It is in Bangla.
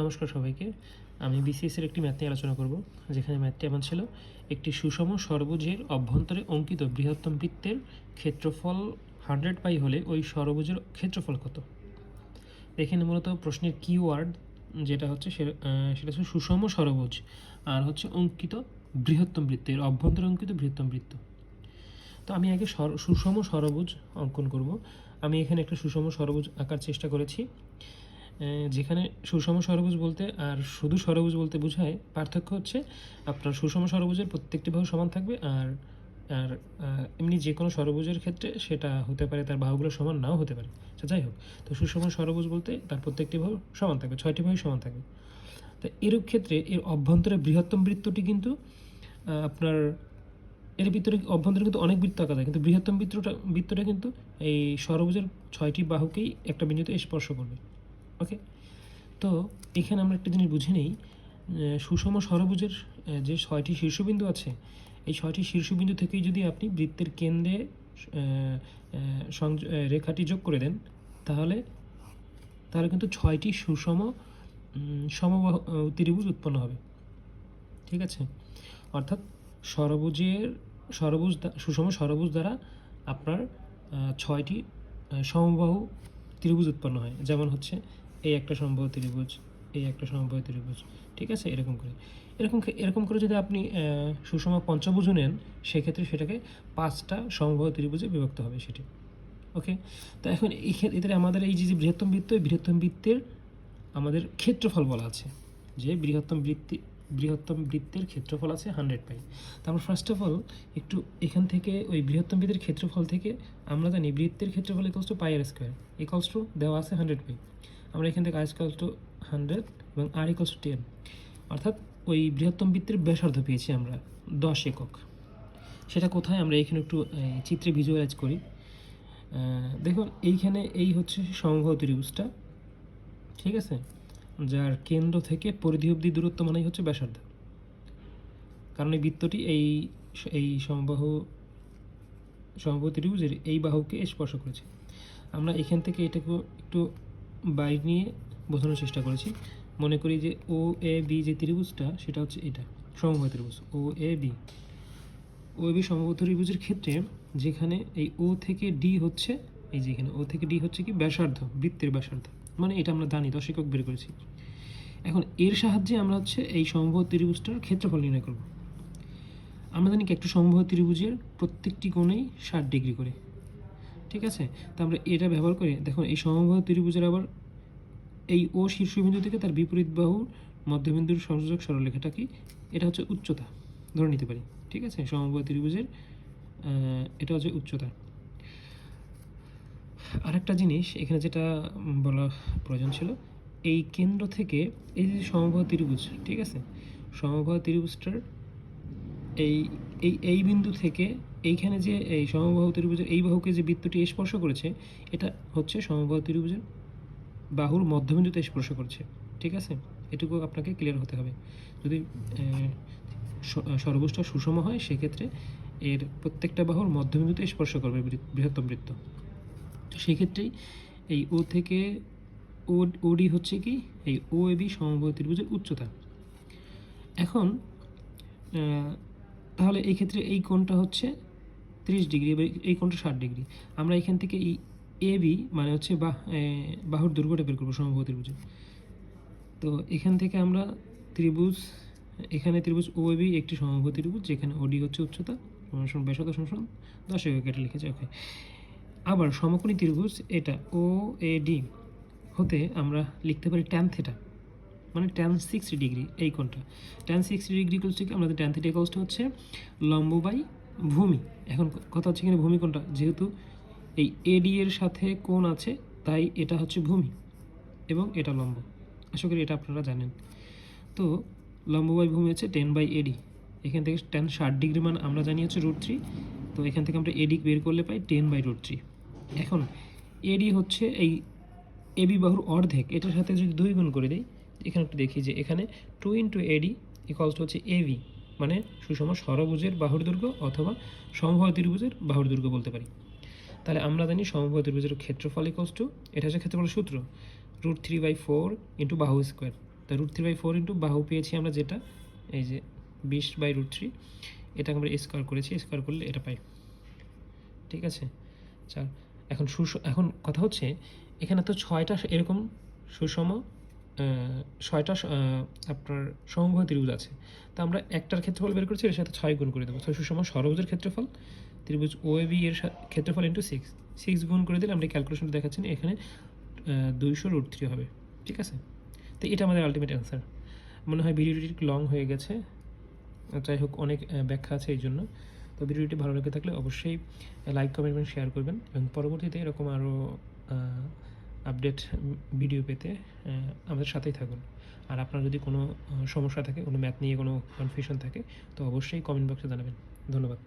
নমস্কার সবাইকে। আমি বিসিএস এর একটি ম্যাথ নিয়ে আলোচনা করব, যেখানে ম্যাথটি এমন ছিল, একটি সুষম সর্বভুজের অভ্যন্তরে অঙ্কিত বৃহত্তম বৃত্তের ক্ষেত্রফল হান্ড্রেড পাই হলে ওই সর্বভুজের ক্ষেত্রফল কত? এখানে মূলত প্রশ্নের কিওয়ার্ড যেটা হচ্ছে সেটা হচ্ছে সুষম সর্বভুজ আর হচ্ছে অঙ্কিত বৃহত্তম বৃত্তের অভ্যন্তরে অঙ্কিত বৃহত্তম বৃত্ত। তো আমি আগে সুষম সরবুজ অঙ্কন করব। আমি এখানে একটা সুষম সরবুজ আঁকার চেষ্টা করেছি। যেখানে সুষম সরবুজ বলতে আর শুধু সরবুজ বলতে বোঝায় পার্থক্য হচ্ছে আপনার সুষম সরবুজের প্রত্যেকটি বাহু সমান থাকবে আর আর এমনি যে কোনো সরবুজের ক্ষেত্রে সেটা হতে পারে তার বাহুগুলো সমান নাও হতে পারে। আচ্ছা যাই হোক, তো সুষম সরবুজ বলতে তার প্রত্যেকটি বাহু সমান থাকবে, ছয়টি বাহু সমান থাকবে। তো এরূপ ক্ষেত্রে এর অভ্যন্তরে বৃহত্তম বৃত্তটি কিন্তু আপনার এর ভিতরে অভ্যন্তরে কিন্তু অনেক বৃত্ত আঁকা যায়, কিন্তু বৃহত্তম বৃত্তটা বৃত্তটা কিন্তু এই সরবুজের ছয়টি বাহুকেই একটা বিন্দুতে স্পর্শ করবে। ওকে তো এখানে আমরা একটা জিনিস বুঝে নিই সুষম সরবুজের আহ, যে ছয়টি শীর্ষবিন্দু আছে এই ছয়টি শীর্ষবিন্দু থেকেই যদি আপনি বৃত্তের কেন্দ্রে রেখাটি যোগ করে দেন তাহলে তাহলে কিন্তু ছয়টি সুষম সমবাহ ত্রিভুজ উৎপন্ন হবে। ঠিক আছে? অর্থাৎ সরবুজের সরবুজ দ্বা- সুষম সরবুজ দ্বারা আপনার ছয়টি সমবাহু ত্রিভুজ উৎপন্ন হয়। যেমন হচ্ছে এই একটা সমবাহু ত্রিভুজ, এই একটা সমবাহু ত্রিভুজ, ঠিক আছে? এরকম করে। এরকম এরকম করে যদি আপনি সুষম পঞ্চভুজ নেন, সেক্ষেত্রে সেটাকে পাঁচটা সমবাহু ত্রিভুজে বিভক্ত হবে সেটি। ওকে? তো এখন এই এদের আমাদের এই যে বৃহত্তম বৃত্ত, এই বৃহত্তম বৃত্তের আমাদের ক্ষেত্রফল বলা আছে। যে বৃহত্তম বৃত্তি বৃহত্তম বৃত্তের ক্ষেত্রফল আছে হান্ড্রেড পাই। তারপর ফার্স্ট অফ অল একটু এখান থেকে ওই বৃহত্তম বৃত্তের ক্ষেত্রফল থেকে আমরা জানি বৃত্তের ক্ষেত্রফল equals pi r square equals to দেওয়া আছে হান্ড্রেড পাই। আমরা এখান থেকে আর ইকলস টু হান্ড্রেড এবং আর ইকলস টু টেন অর্থাৎ ওই বৃহত্তম বৃত্তের ব্যাসার্ধ পেয়েছি আমরা দশ একক। সেটা কোথায়? আমরা এখানে একটু চিত্রে ভিজুয়ালাইজ করি। দেখুন, এইখানে এই হচ্ছে সমবাহু ত্রিভুজটা, ঠিক আছে? যার কেন্দ্র থেকে পরিধি অবধি দূরত্ব মানেই হচ্ছে ব্যাসার্ধ। কারণ এই বৃত্তটি এই এই সমবাহু সমবাহু ত্রিভুজের এই বাহুকে স্পর্শ করেছে। আমরা এখান থেকে এটাকে একটু বাইর নিয়ে বোঝানোর চেষ্টা করেছি। মনে করি যে ও, এ, বি যে ত্রিভুজটা, সেটা হচ্ছে এটা সমবাহু ত্রিভুজ, ও, এ, বি। ও বি সমবাহু ত্রিভুজের ক্ষেত্রে যেখানে এই ও থেকে ডি হচ্ছে, এই যে এখানে ও থেকে ডি হচ্ছে কি? ব্যাসার্ধ, বৃত্তের ব্যাসার্ধ। মানে এটা আমরা জানি দশ একক বের করেছি। এখন এর সাহায্যে আমরা হচ্ছে এই সমবাহু ত্রিভুজটার ক্ষেত্রফল নির্ণয় করব। আমরা জানি কি, একটা সমবাহু ত্রিভুজের প্রত্যেকটি কোণেই ষাট ডিগ্রি করে। ঠিক আছে? তো আমরা এটা ব্যবহার করে, দেখুন, এই সমবাহু ত্রিভুজের আবার এই ও শীর্ষবিন্দু থেকে তার বিপরীত বাহুর মধ্যবিন্দুর সংযোজক সরলরেখাটা কি? এটা হচ্ছে উচ্চতা, ধরে নিতে পারি, ঠিক আছে? সমবাহু ত্রিভুজের এটা হচ্ছে উচ্চতা। আরেকটা জিনিস, এখানে যেটা বলা প্রয়োজন ছিল, এই কেন্দ্র থেকে এই যে সমবাহু ত্রিভুজ, ঠিক আছে? সমবাহু ত্রিভুজটার এই এই এই বিন্দু থেকে এইখানে যে এই সমবাহু ত্রিভুজের এই বাহুকে যে বৃত্তটি স্পর্শ করেছে এটা হচ্ছে সমবাহু ত্রিভুজের বাহুর মধ্যবিন্দুতে স্পর্শ করছে। ঠিক আছে? এটুকু আপনাকে ক্লিয়ার হতে হবে। যদি আহ, স- সর্বোচ্চ সুষম হয় সেক্ষেত্রে এর প্রত্যেকটা বাহুর মধ্যবিন্দুতে স্পর্শ করবে বৃহত্তম বৃত্ত। তো সেক্ষেত্রেই এই ও থেকে ও ওডি হচ্ছে কি? এই ও এ বি সমবাহু ত্রিভুজের উচ্চতা। এখন তাহলে এই ক্ষেত্রে এই কোণটা হচ্ছে তিরিশ ডিগ্রি এবং এই কোণটা ষাট ডিগ্রি। আমরা এখান থেকে এই এ বি মানে হচ্ছে বাহ বাহুর দৈর্ঘ্যটা বের করব সমবাহু ত্রিভুজে তো এখান থেকে আমরা ত্রিভুজ, এখানে ত্রিভুজ ও বি একটি সমবাহু ত্রিভুজ, যেখানে ওডি হচ্ছে উচ্চতা ব্যাসার্ধ সমান দশ এটা লিখেছে ওকে আবার সমকোণী ত্রিভুজ, এটা ও এ ডি হতে আমরা লিখতে পারি ট্যান থেটা মানে ট্যান সিক্সটি ডিগ্রি এই কোণটা। ট্যান সিক্সটি ডিগ্রি ইকুয়ালস আমাদের ট্যান থিটা ইকুয়ালস হচ্ছে লম্ব বাই ভূমি। এখন কথা হচ্ছে এখানে ভূমি কোণটা যেহেতু এই এডি এর সাথে কোণ আছে, তাই এটা হচ্ছে ভূমি এবং এটা লম্ব। আশা করি এটা আপনারা জানেন। তো লম্ব বাই ভূমি হচ্ছে টেন বাই এডি এখান থেকে টেন ষাট ডিগ্রি মান আমরা জানি হচ্ছে রুট থ্রি তো এখান থেকে আমরা এডি বের করলে পাই টেন বাই রুট থ্রি এখন এডি হচ্ছে এই এবি বাহুর অর্ধেক। এটার সাথে যদি দুই গুণ করে দিই, এখানে একটু দেখি যে এখানে টু ইন্টু এডি ইকলস হচ্ছে এবি মানে সুষম সরভুজের বাহুর দৈর্ঘ্য অথবা সমবাহু ত্রিভুজের বাহুর দৈর্ঘ্য বলতে পারি। তাহলে আমরা জানি সমবাহু ত্রিভুজের ক্ষেত্রফল ইকলস টু এটা হচ্ছে ক্ষেত্রফলের সূত্র root three by four into বাহু স্কোয়ার তো root three by four into বাহু পেয়েছি আমরা যেটা, এই যে বিশ বাই রুট থ্রি এটা আমরা স্কোয়ার করেছি স্কোয়ার করলে এটা পাই। ঠিক আছে? চার এখন সুষ, এখন কথা হচ্ছে, এখানে তো ছয়টা এরকম সুষম ছয়টা আপনার সমবাহ ত্রিভুজ আছে। তো আমরা একটার ক্ষেত্রফল বের করছি, এর সাথে ছয় গুণ করে দেবো। ছয় সুষম ষড়ভুজের ক্ষেত্রফল, ত্রিভুজ ও এ বি এর ক্ষেত্রফল ইন্টু সিক্স সিক্স গুণ করে দিলে আমরা ক্যালকুলেশনটা দেখাচ্ছেন এখানে দুইশো রুট থ্রি হবে। ঠিক আছে? তো এটা আমাদের আলটিমেট অ্যান্সার মনে হয় ভিডিওটি লং হয়ে গেছে। যাই হোক, অনেক ব্যাখ্যা আছে এই জন্য। তো ভিডিওটি ভালো লেগে থাকলে অবশ্যই লাইক কমেন্ট শেয়ার করবেন। এবং পরবর্তীতে এরকম আরও আপডেট ভিডিও পেতে আমাদের সাথেই থাকুন। আর আপনার যদি কোনো সমস্যা থাকে, কোনো ম্যাথ নিয়ে কোনো কনফিউশন থাকে, তো অবশ্যই কমেন্ট বক্সে জানাবেন। ধন্যবাদ।